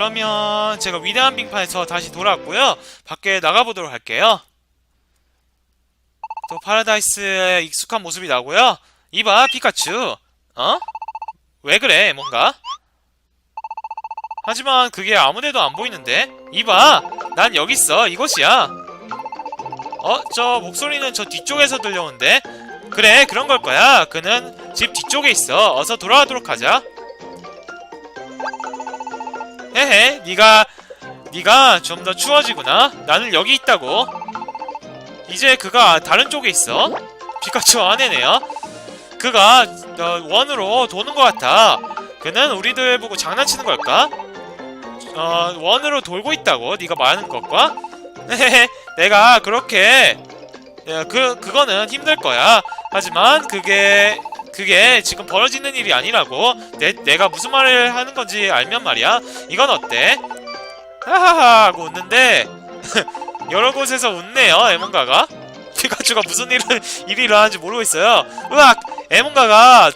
그러면 제가 위대한 빙판에서 다시 돌아왔고요. 밖에 나가보도록 할게요. 또 파라다이스의 익숙한 모습이 나오고요. 이봐, 피카츄. 어? 왜 그래, 뭔가? 하지만 그게 아무데도 안 보이는데? 이봐, 난 여기 있어. 이곳이야. 어, 저 목소리는 저 뒤쪽에서 들려오는데? 그래, 그런 걸 거야. 그는 집 뒤쪽에 있어. 어서 돌아가도록 하자. 헤헤, 네가 네가 좀 더 추워지구나. 나는 여기 있다고. 이제 그가 다른 쪽에 있어. 피카츄 아내네요. 그가 어, 원으로 도는 것 같아. 그는 우리들 보고 장난치는 걸까? 어, 원으로 돌고 있다고. 네가 말하는 것과? 내가 그렇게 야, 그 그거는 힘들 거야. 하지만 그게 그게 지금 벌어지는 일이 아니라고. 내 내가 무슨 말을 하는 건지 알면 말이야. 이건 어때? 하하하 하고 웃는데 여러 곳에서 웃네요. 에몬가가. 피카츄가 무슨 일을 일이 일어나는지 모르고 있어요. 으악! 에몬가가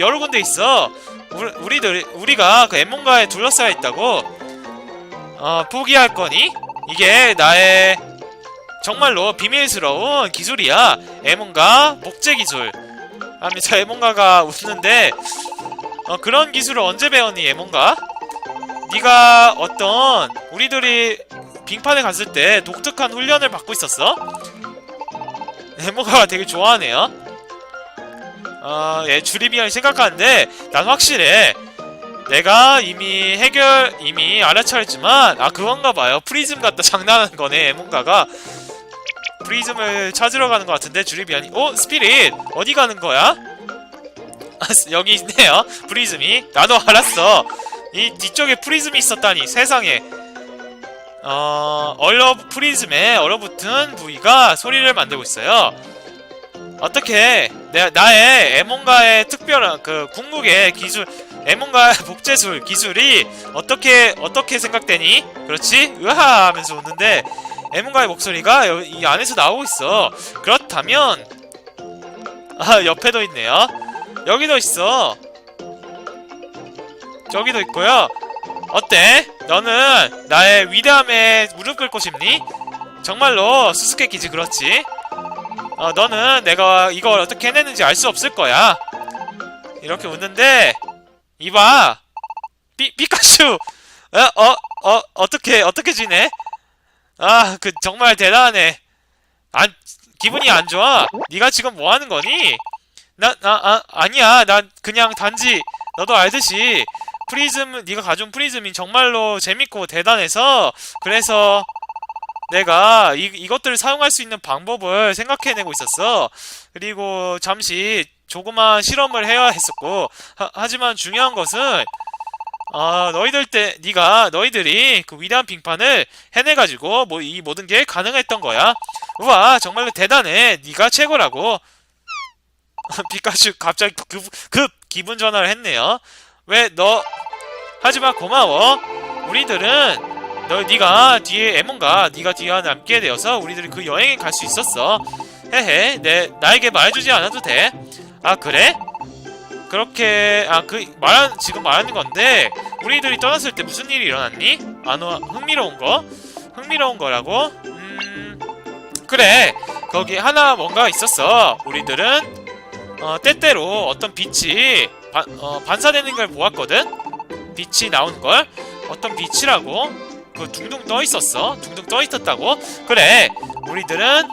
여러 군데 있어. 우리, 우리들 우리가 그 에몬가에 둘러싸여 있다고. 어 포기할 거니? 이게 나의 정말로 비밀스러운 기술이야. 에몬가 복제 기술. 하면서 에몬가가 웃는데 어, 그런 기술을 언제 배웠니 에몬가? 네가 어떤 우리들이 빙판에 갔을 때 독특한 훈련을 받고 있었어? 에몬가가 되게 좋아하네요. 어, 얘 주리비안이 생각하는데 난 확실해. 내가 이미 해결 이미 알아차렸지만 아 그건가 봐요. 프리즘 갖다 장난하는 거네 에몬가가. 프리즘을 찾으러 가는 것 같은데 주리비안이 어? 스피릿 어디 가는 거야? 아, 스- 여기 있네요 프리즘이 나도 알았어 이 뒤쪽에 프리즘이 있었다니 세상에 어... 얼러 프리즘에 얼어붙은 부위가 소리를 만들고 있어요 어떻게 내 나의 에몬가의 특별한 그 궁극의 기술 에몬가의 복제술 기술이 어떻게 어떻게 생각되니? 그렇지? 으하 하면서 웃는데 에몬가의 목소리가 여- 이 안에서 나오고 있어. 그렇다면 아 옆에도 있네요. 여기도 있어. 저기도 있고요. 어때? 너는 나의 위대함에 무릎 꿇고 싶니? 정말로 수수께끼지 그렇지? 어 너는 내가 이걸 어떻게 해냈는지 알 수 없을 거야. 이렇게 웃는데 이봐 피 피카츄 어어어 어, 어떻게 어떻게 지내? 아, 그 정말 대단하네. 안 기분이 안 좋아. 네가 지금 뭐 하는 거니? 나, 나, 아, 아니야. 난 그냥 단지 너도 알듯이 프리즘 네가 가져온 프리즘이 정말로 재밌고 대단해서 그래서 내가 이, 이것들을 사용할 수 있는 방법을 생각해내고 있었어. 그리고 잠시 조그만 실험을 해야 했었고 하, 하지만 중요한 것은 아 너희들 때 네가 너희들이 그 위대한 빙판을 해내가지고 뭐 이 모든 게 가능했던 거야. 우와 정말로 대단해. 네가 최고라고. 피카츄 갑자기 급, 급 기분 전환을 했네요. 왜 너 하지만 고마워. 우리들은 너 네가 뒤에 에몬가 네가 뒤에 남게 되어서 우리들이 그 여행에 갈 수 있었어. 헤헤 내 나에게 말해주지 않아도 돼. 아 그래? 그렇게 아 그 말한 지금 말하는 건데 우리들이 떠났을 때 무슨 일이 일어났니? 아노 흥미로운 거? 흥미로운 거라고? 음 그래 거기 하나 뭔가 있었어. 우리들은 어 때때로 어떤 빛이 반, 어, 반사되는 걸 보았거든. 빛이 나오는 걸 어떤 빛이라고 그 둥둥 떠 있었어. 둥둥 떠 있었다고. 그래 우리들은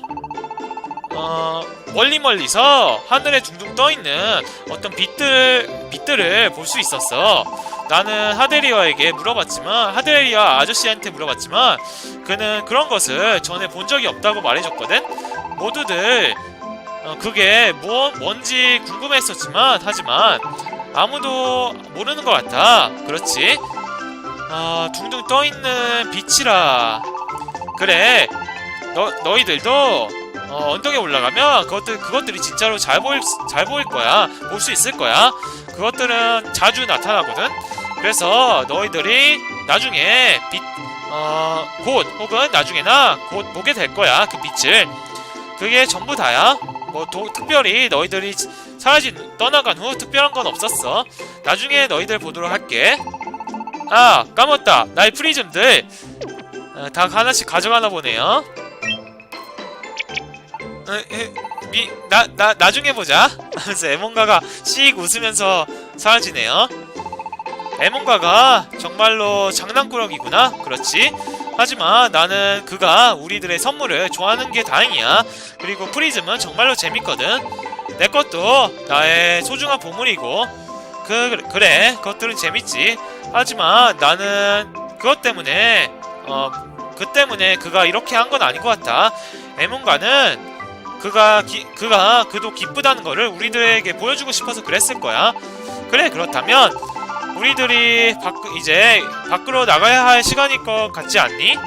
어 멀리 멀리서 하늘에 둥둥 떠 있는 어떤 빛들 빛들을 볼 수 있었어. 나는 하데리아에게 물어봤지만 하데리아 아저씨한테 물어봤지만 그는 그런 것을 전에 본 적이 없다고 말해줬거든. 모두들 어, 그게 뭐 뭔지 궁금했었지만 하지만 아무도 모르는 것 같아. 그렇지? 아 둥둥 떠 있는 빛이라. 그래. 너 너희들도 어, 언덕에 올라가면 그것들 그것들이 진짜로 잘 보일 수- 잘 보일 거야. 볼 수 있을 거야. 그것들은 자주 나타나거든. 그래서 너희들이 나중에 빛, 어, 곧 혹은 나중에나 곧 보게 될 거야. 그 빛을. 그게 전부 다야. 뭐 도- 특별히 너희들이 사라진 떠나간 후 특별한 건 없었어. 나중에 너희들 보도록 할게. 아 까먹었다 나의 프리즘들 어, 다 하나씩 가져가나 보네요 미, 나, 나, 나중에 보자. 하면서 에몬가가 씩 웃으면서 사라지네요. 에몬가가 정말로 장난꾸러기구나? 그렇지. 하지만 나는 그가 우리들의 선물을 좋아하는 게 다행이야. 그리고 프리즘은 정말로 재밌거든. 내 것도 나의 소중한 보물이고. 그 그래 그것들은 재밌지. 하지만 나는 그것 때문에 어 그 때문에 그가 이렇게 한 건 아닌 것 같아. 에몬가는 그가 기, 그가 그도 기쁘다는 거를 우리들에게 보여주고 싶어서 그랬을 거야 그래 그렇다면 우리들이 밖 이제 밖으로 나가야 할 시간일 것 같지 않니?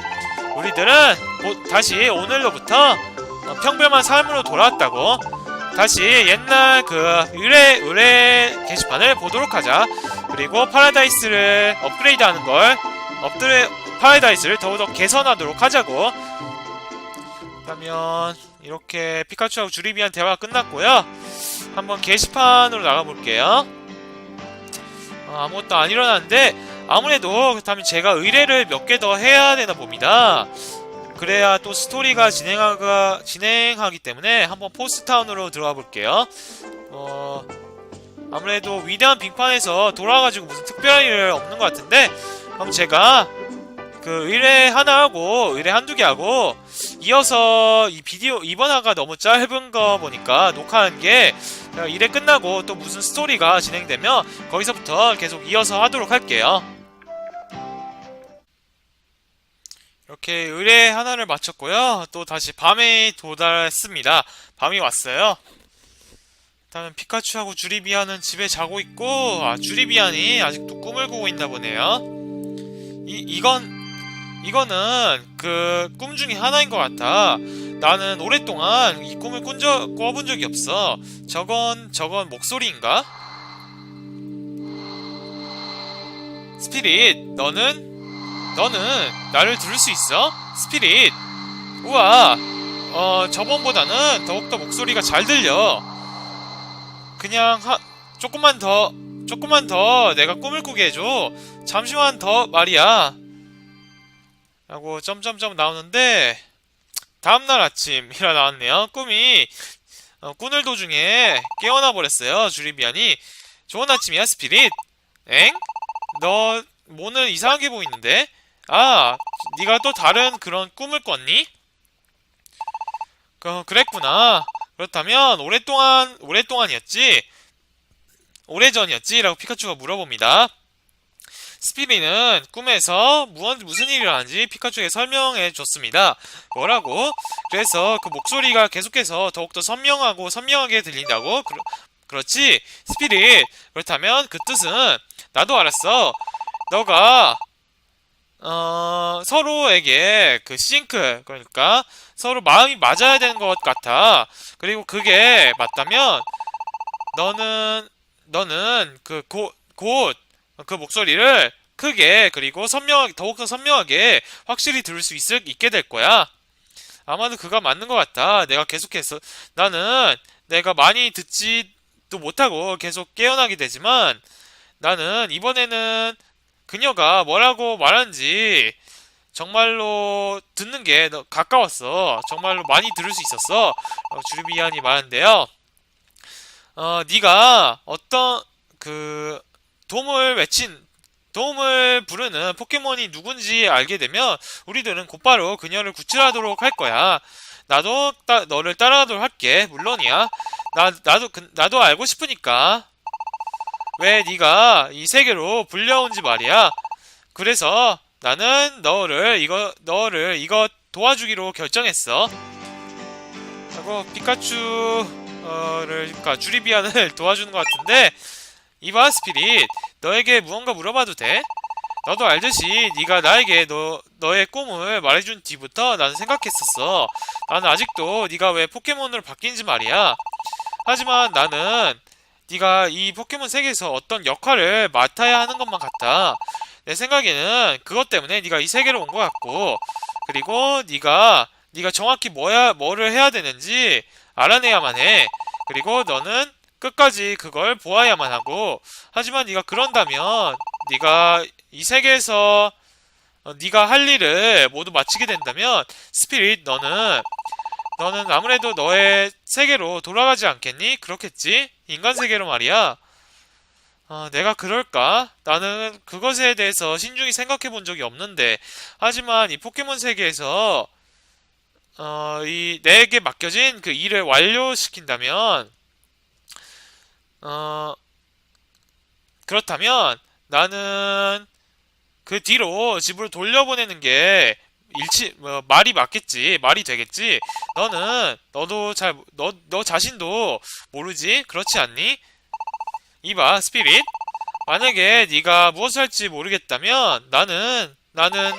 우리들은 곧 다시 오늘로부터 어, 평범한 삶으로 돌아왔다고 다시 옛날 그 의뢰 의뢰 게시판을 보도록 하자. 그리고 파라다이스를 업그레이드하는 걸 업그레 파라다이스를 더욱더 개선하도록 하자고. 그러면 이렇게 피카츄하고 주리비안 대화가 끝났고요. 한번 게시판으로 나가볼게요. 어, 아무것도 안 일어났는데 아무래도 그렇다면 제가 의뢰를 몇 개 더 해야 되나 봅니다. 그래야 또 스토리가 진행하가 진행하기 때문에 한번 포스타운으로 들어가 볼게요. 어 아무래도 위대한 빙판에서 돌아가지고 무슨 특별한 일 없는 것 같은데 그럼 제가 그 의뢰 하나 하고 의뢰 한두 개 하고 이어서 이 비디오 이번 화가 너무 짧은 거 보니까 녹화한 게 일에 끝나고 또 무슨 스토리가 진행되면 거기서부터 계속 이어서 하도록 할게요. 이렇게 의뢰 하나를 마쳤고요. 또 다시 밤에 도달했습니다. 밤이 왔어요. 일단은 피카츄하고 주리비안은 집에 자고 있고, 아, 주리비안이 아직도 꿈을 꾸고 있나 보네요. 이, 이건, 이거는 그 꿈 중에 하나인 것 같아. 나는 오랫동안 이 꿈을 꾼 적, 꿔본 적이 없어. 저건, 저건 목소리인가? 스피릿, 너는 너는 나를 들을 수 있어? 스피릿. 우와. 어, 저번보다는 더욱더 목소리가 잘 들려. 그냥 하, 조금만 더, 조금만 더 내가 꿈을 꾸게 해줘. 잠시만 더 말이야. 라고 점점점 나오는데, 다음날 아침 일어나왔네요. 꿈이, 어, 꾸는 도중에 깨어나 버렸어요. 주리비안이. 좋은 아침이야, 스피릿. 엥? 너, 뭐는 이상하게 보이는데? 아, 네가 또 다른 그런 꿈을 꿨니? 그, 그랬구나. 그렇다면 오랫동안 오랫동안이었지. 오래전이었지? 라고 피카츄가 물어봅니다. 스피리는 꿈에서 무언, 무슨 일이 일어나는지 피카츄에게 설명해 줬습니다. 뭐라고? 그래서 그 목소리가 계속해서 더욱더 선명하고 선명하게 들린다고? 그러, 그렇지? 스피릿. 그렇다면 그 뜻은 나도 알았어. 너가 어, 서로에게 그 싱크, 그러니까 서로 마음이 맞아야 되는 것 같아. 그리고 그게 맞다면, 너는, 너는 그 곧, 곧, 그 목소리를 크게, 그리고 선명하게, 더욱더 선명하게 확실히 들을 수 있을, 있게 될 거야. 아마도 그가 맞는 것 같아. 내가 계속해서, 나는 내가 많이 듣지도 못하고 계속 깨어나게 되지만, 나는 이번에는 그녀가 뭐라고 말하는지 정말로 듣는 게 너- 가까웠어. 정말로 많이 들을 수 있었어. 어, 주르비안이 말하는데요. 어, 네가 어떤 그 도움을 외친 도움을 부르는 포켓몬이 누군지 알게 되면 우리들은 곧바로 그녀를 구출하도록 할 거야. 나도 따- 너를 따라가도록 할게. 물론이야. 나 나도 그- 나도 알고 싶으니까. 왜 네가 이 세계로 불려온지 말이야. 그래서 나는 너를 이거 너를 이거 도와주기로 결정했어. 하고 피카츄를 그러니까 주리비안을 도와주는 것 같은데 이봐 스피릿 너에게 무언가 물어봐도 돼? 너도 알듯이 네가 나에게 너 너의 꿈을 말해준 뒤부터 나는 생각했었어. 나는 아직도 네가 왜 포켓몬으로 바뀐지 말이야. 하지만 나는 네가 이 포켓몬 세계에서 어떤 역할을 맡아야 하는 것만 같아. 내 생각에는 그것 때문에 네가 이 세계로 온 것 같고, 그리고 네가 네가 정확히 뭐야 뭐를 해야 되는지 알아내야만 해. 그리고 너는 끝까지 그걸 보아야만 하고, 하지만 네가 그런다면 네가 이 세계에서 어, 네가 할 일을 모두 마치게 된다면 스피릿 너는 너는 아무래도 너의 세계로 돌아가지 않겠니? 그렇겠지? 인간 세계로 말이야. 어, 내가 그럴까? 나는 그것에 대해서 신중히 생각해 본 적이 없는데, 하지만 이 포켓몬 세계에서, 어, 이, 내게 맡겨진 그 일을 완료시킨다면, 어, 그렇다면, 나는 그 뒤로 집으로 돌려보내는 게 일치, 뭐, 말이 맞겠지. 말이 되겠지. 너는, 너도 잘, 너, 너 자신도 모르지? 그렇지 않니? 이봐, 스피릿. 만약에 네가 무엇을 할지 모르겠다면 나는 나는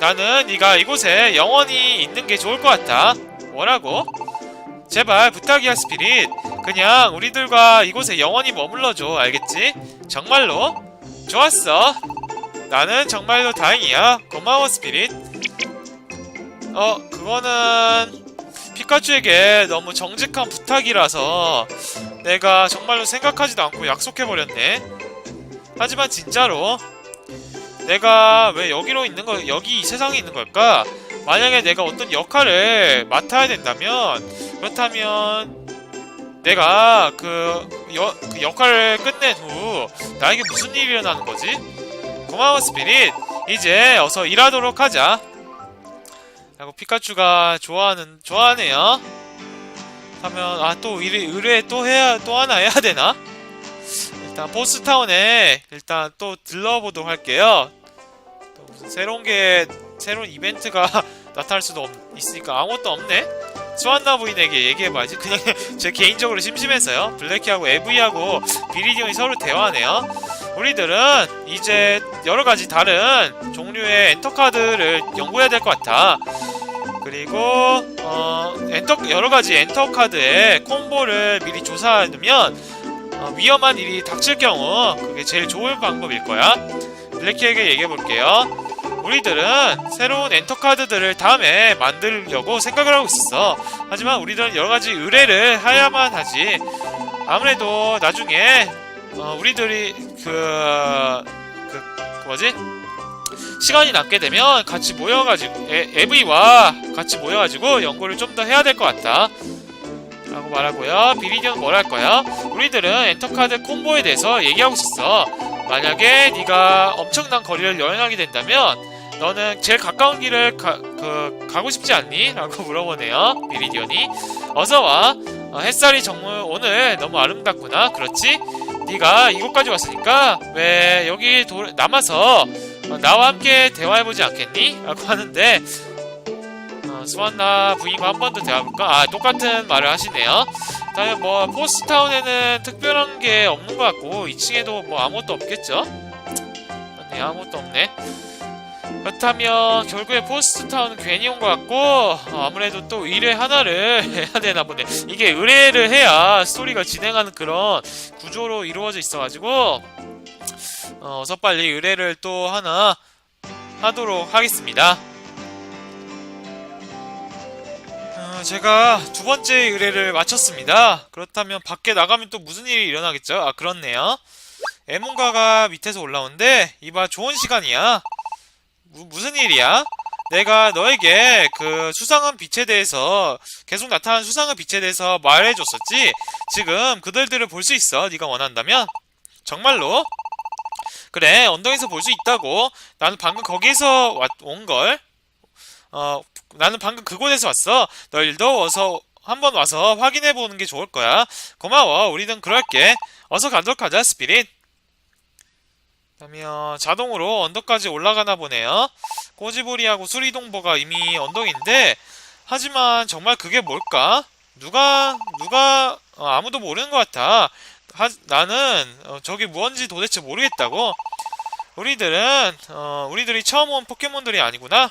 나는 네가 이곳에 영원히 있는 게 좋을 것 같아. 뭐라고? 제발 부탁이야, 스피릿. 그냥 우리들과 이곳에 영원히 머물러줘. 알겠지? 정말로? 좋았어. 나는 정말로 다행이야. 고마워, 스피릿. 어, 그거는 피카츄에게 너무 정직한 부탁이라서 내가 정말로 생각하지도 않고 약속해버렸네. 하지만 진짜로 내가 왜 여기로 있는 거, 여기 이 세상에 있는 걸까? 만약에 내가 어떤 역할을 맡아야 된다면, 그렇다면 내가 그, 여, 그 역할을 끝낸 후 나에게 무슨 일이 일어나는 거지? 고마워 스피릿. 이제 어서 일하도록 하자. 라고 피카츄가 좋아하는 좋아하네요. 하면 아 또 의뢰 또 해야 또 하나 해야 되나? 일단 보스타운에 일단 또 들러보도록 할게요. 또 무슨 새로운 게 새로운 이벤트가 나타날 수도 없, 있으니까 아무것도 없네. 수완나 부인에게 얘기해봐야지. 그냥 제 개인적으로 심심해서요. 블랙키하고 에브이하고 비리디온이 서로 대화하네요. 우리들은 이제 여러 가지 다른 종류의 엔터카드를 연구해야 될 것 같아. 그리고 어, 엔터 여러 가지 엔터 카드의 콤보를 미리 조사해두면 어, 위험한 일이 닥칠 경우 그게 제일 좋은 방법일 거야. 블랙키에게 얘기해 볼게요. 우리들은 새로운 엔터 카드들을 다음에 만들려고 생각을 하고 있었어. 하지만 우리들은 여러 가지 의뢰를 해야만 하지. 아무래도 나중에 어, 우리들이 그, 그, 그 뭐지? 시간이 남게 되면 같이 모여가지고 에, 에브이와 같이 모여가지고 연구를 좀 더 해야 될 것 같다. 라고 말하고요. 비리디언 뭘할 거야? 우리들은 엔터카드 콤보에 대해서 얘기하고 있었어. 만약에 네가 엄청난 거리를 여행하게 된다면 너는 제일 가까운 길을 가, 그, 가고 싶지 않니? 라고 물어보네요. 비리디언이. 어서 와. 어, 햇살이 정말 오늘 너무 아름답구나. 그렇지? 네가 이곳까지 왔으니까 왜 여기 도, 남아서 어, 나와 함께 대화해보지 않겠니? 라고 하는데 어, 스완나 부인과 한 번 더 대화해볼까? 아 똑같은 말을 하시네요 다음에 뭐 포스타운에는 특별한 게 없는 것 같고 2층에도 뭐 아무것도 없겠죠? 네 아무것도 없네 그렇다면 결국에 포스타운은 괜히 온 것 같고 어, 아무래도 또 의뢰 하나를 해야 되나 보네 이게 의뢰를 해야 스토리가 진행하는 그런 구조로 이루어져 있어가지고 어, 어서 빨리 의뢰를 또 하나 하도록 하겠습니다. 어, 제가 두 번째 의뢰를 마쳤습니다. 그렇다면 밖에 나가면 또 무슨 일이 일어나겠죠? 아, 그렇네요. 에몬가가 밑에서 올라오는데, 이봐, 좋은 시간이야. 무, 무슨 일이야? 내가 너에게 그 수상한 빛에 대해서 계속 나타나는 수상한 빛에 대해서 말해줬었지. 지금 그들들을 볼 수 있어. 네가 원한다면. 정말로? 그래, 언덕에서 볼 수 있다고. 나는 방금 거기에서 온 걸. 어, 나는 방금 그곳에서 왔어. 너희들도 어서 한번 와서 확인해 보는 게 좋을 거야. 고마워. 우리는 그럴게. 어서 가도록 하자, 스피릿. 그러면 자동으로 언덕까지 올라가나 보네요. 꼬지부리하고 수리동보가 이미 언덕인데 하지만 정말 그게 뭘까? 누가 누가 어, 아무도 모르는 것 같아. 하, 나는 어, 저게 무언지 도대체 모르겠다고. 우리들은 어, 우리들이 처음 온 포켓몬들이 아니구나.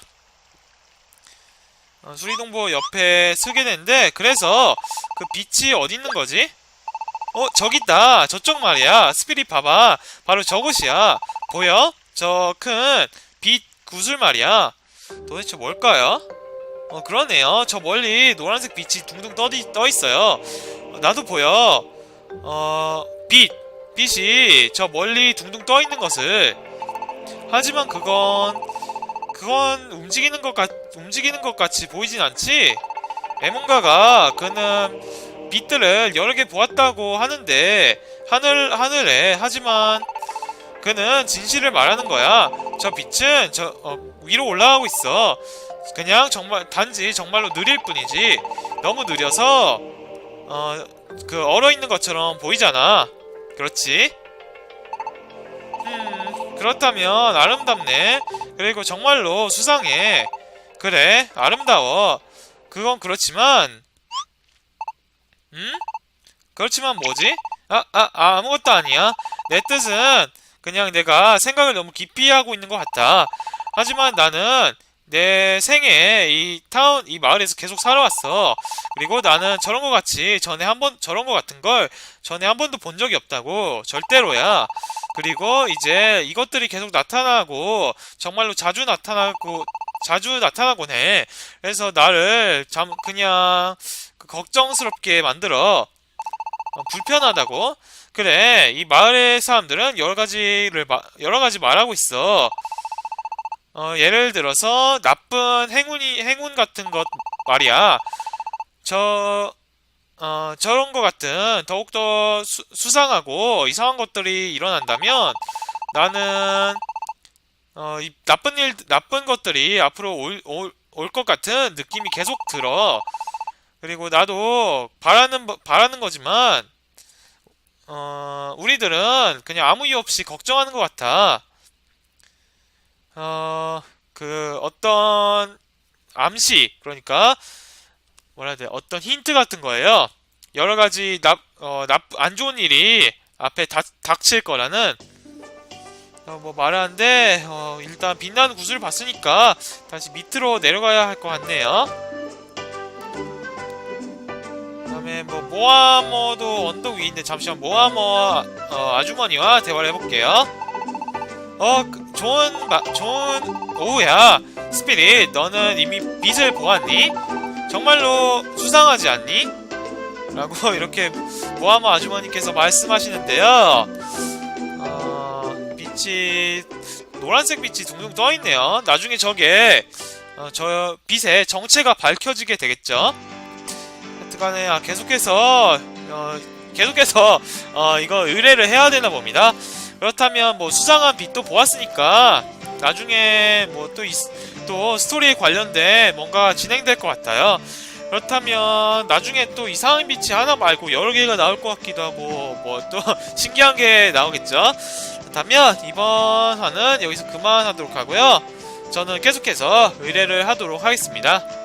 어, 수리동보 옆에 쓰게 되는데 그래서 그 빛이 어디 있는 거지? 어 저기 있다. 저쪽 말이야. 스피릿 봐봐. 바로 저곳이야. 보여? 저 큰 빛 구슬 말이야. 도대체 뭘까요? 어 그러네요. 저 멀리 노란색 빛이 둥둥 떠, 떠 있어요. 어, 나도 보여. 어, 빛. 빛이 저 멀리 둥둥 떠 있는 것을 하지만 그건 그건 움직이는 것 같, 움직이는 것 같이 보이진 않지? 에몬가가 그는 빛들을 여러 개 보았다고 하는데 하늘 하늘에 하지만 그는 진실을 말하는 거야. 저 빛은 저 어, 위로 올라가고 있어. 그냥 정말 단지 정말로 느릴 뿐이지. 너무 느려서 어 그 얼어 있는 것처럼 보이잖아. 그렇지? 음 그렇다면 아름답네. 그리고 정말로 수상해. 그래 아름다워. 그건 그렇지만 음? 그렇지만 뭐지? 아, 아, 아, 아무것도 아니야. 내 뜻은 그냥 내가 생각을 너무 깊이 하고 있는 것 같아. 하지만 나는 내 생에 이 타운, 이 마을에서 계속 살아왔어. 그리고 나는 저런 거 같이 전에 한 번, 저런 거 같은 걸 전에 한 번도 본 적이 없다고. 절대로야. 그리고 이제 이것들이 계속 나타나고, 정말로 자주 나타나고, 자주 나타나곤 해. 그래서 나를 잠, 그냥, 그 걱정스럽게 만들어. 어, 불편하다고? 그래, 이 마을의 사람들은 여러 가지를, 마- 여러 가지 말하고 있어. 어, 예를 들어서, 나쁜 행운이, 행운 같은 것 말이야. 저, 어, 저런 것 같은 더욱더 수, 수상하고 이상한 것들이 일어난다면 나는, 어, 이 나쁜 일, 나쁜 것들이 앞으로 올, 올, 올것 같은 느낌이 계속 들어. 그리고 나도 바라는 바- 바라는 거지만 어 우리들은 그냥 아무 이유 없이 걱정하는 것 같아. 어 그 어떤 암시 그러니까 뭐라 해야 돼 어떤 힌트 같은 거예요. 여러 가지 나 어 나 안 좋은 일이 앞에 닥, 닥칠 거라는 어, 뭐 말하는데 어, 일단 빛나는 구슬을 봤으니까 다시 밑으로 내려가야 할 것 같네요. 다음에 뭐 모아머도 언덕 위에 있는데 잠시만 모아머 어, 아주머니와 대화를 해볼게요. 어 그, 좋은 마, 좋은 오후야 스피릿 너는 이미 빛을 보았니? 정말로 수상하지 않니? 라고 이렇게 모아머 아주머니께서 말씀하시는데요. 어, 빛이 노란색 빛이 둥둥 떠 있네요. 나중에 저게 어, 저 빛의 정체가 밝혀지게 되겠죠. 하여튼간에 아, 계속해서 어, 계속해서 어, 이거 의뢰를 해야 되나 봅니다. 그렇다면 뭐 수상한 빛도 보았으니까 나중에 뭐또또 스토리에 관련된 뭔가 진행될 것 같아요. 그렇다면 나중에 또 이상한 빛이 하나 말고 여러 개가 나올 것 같기도 하고 뭐 또 신기한 게 나오겠죠. 그렇다면 이번 화는 여기서 그만하도록 하고요. 저는 계속해서 의뢰를 하도록 하겠습니다.